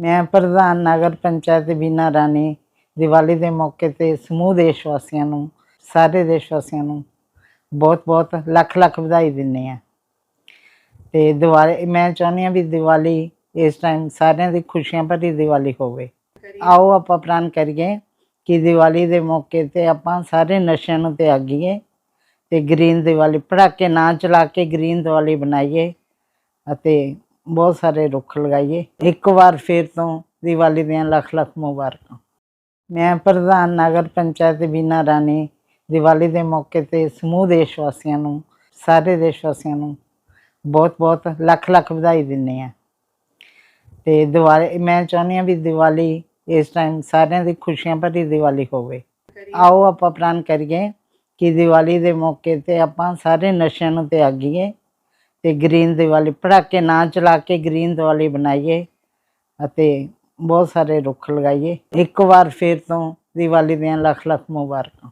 ਮੈਂ ਪ੍ਰਧਾਨ ਨਗਰ ਪੰਚਾਇਤ ਬੀਨਾ ਰਾਣੀ, ਦੀਵਾਲੀ ਦੇ ਮੌਕੇ ਤੇ ਸਮੂਹ ਦੇਸ਼ ਵਾਸੀਆਂ ਨੂੰ, ਸਾਰੇ ਦੇਸ਼ ਵਾਸੀਆਂ ਨੂੰ ਬਹੁਤ ਬਹੁਤ ਲੱਖ ਲੱਖ ਵਧਾਈ ਦਿੰਦੇ ਆ ਤੇ ਦੀਵਾਲੀ, ਮੈਂ ਚਾਹੁੰਦੀ ਹਾਂ ਵੀ ਦੀਵਾਲੀ ਇਸ ਟਾਈਮ ਸਾਰਿਆਂ ਦੀ ਖੁਸ਼ੀਆਂ ਭਰੀ ਦੀਵਾਲੀ ਹੋਵੇ। ਆਓ ਆਪਾਂ ਪ੍ਰਣ ਕਰੀਏ ਕਿ ਦੀਵਾਲੀ ਦੇ ਮੌਕੇ ਤੇ ਆਪਾਂ ਸਾਰੇ ਨਸ਼ਿਆਂ ਨੂੰ ਤਿਆਗੀਏ ਤੇ ਗ੍ਰੀਨ ਦੀਵਾਲੀ, ਪੜਾਕੇ, ਨਾ ਚਲਾ ਕੇ ਗ੍ਰੀਨ ਦੀਵਾਲੀ ਬਣਾਈਏ ਅਤੇ ਬਹੁਤ ਸਾਰੇ ਰੁੱਖ ਲਗਾਈਏ। ਇੱਕ ਵਾਰ ਫਿਰ ਤੋਂ ਦੀਵਾਲੀ ਦੀਆਂ ਲੱਖ ਲੱਖ ਮੁਬਾਰਕਾਂ। ਮੈਂ ਪ੍ਰਧਾਨ ਨਗਰ ਪੰਚਾਇਤ ਬੀਨਾ ਰਾਣੀ, ਦੀਵਾਲੀ ਦੇ ਮੌਕੇ ਤੇ ਸਮੂਹ ਦੇਸ਼ ਵਾਸੀਆਂ ਨੂੰ, ਸਾਰੇ ਦੇਸ਼ ਵਾਸੀਆਂ ਨੂੰ ਬਹੁਤ ਬਹੁਤ ਲੱਖ ਲੱਖ ਵਧਾਈ ਦਿੰਦੇ ਆ ਤੇ ਦੀਵਾਲੀ, ਮੈਂ ਚਾਹੁੰਦੀ ਹਾਂ ਵੀ ਦੀਵਾਲੀ ਇਸ ਟਾਈਮ ਸਾਰਿਆਂ ਦੀ ਖੁਸ਼ੀਆਂ ਭਰੀ ਦੀਵਾਲੀ ਹੋਵੇ। ਆਓ ਆਪਾਂ ਪ੍ਰਣ ਕਰੀਏ ਕਿ ਦੀਵਾਲੀ ਦੇ ਮੌਕੇ ਤੇ ਆਪਾਂ ਸਾਰੇ ਨਸ਼ਿਆਂ ਨੂੰ ਤਿਆਗੀਏ ਤੇ ਗ੍ਰੀਨ ਦੀਵਾਲੀ ਪੜਾਕੇ ਨਾ ਚਲਾ ਕੇ ਗ੍ਰੀਨ ਦੀਵਾਲੀ ਬਣਾਈਏ ਅਤੇ ਬਹੁਤ ਸਾਰੇ ਰੁੱਖ ਲਗਾਈਏ। ਇੱਕ ਵਾਰ ਫਿਰ ਤੋਂ ਦੀਵਾਲੀ ਦੀਆਂ ਲੱਖ ਲੱਖ ਮੁਬਾਰਕਾਂ।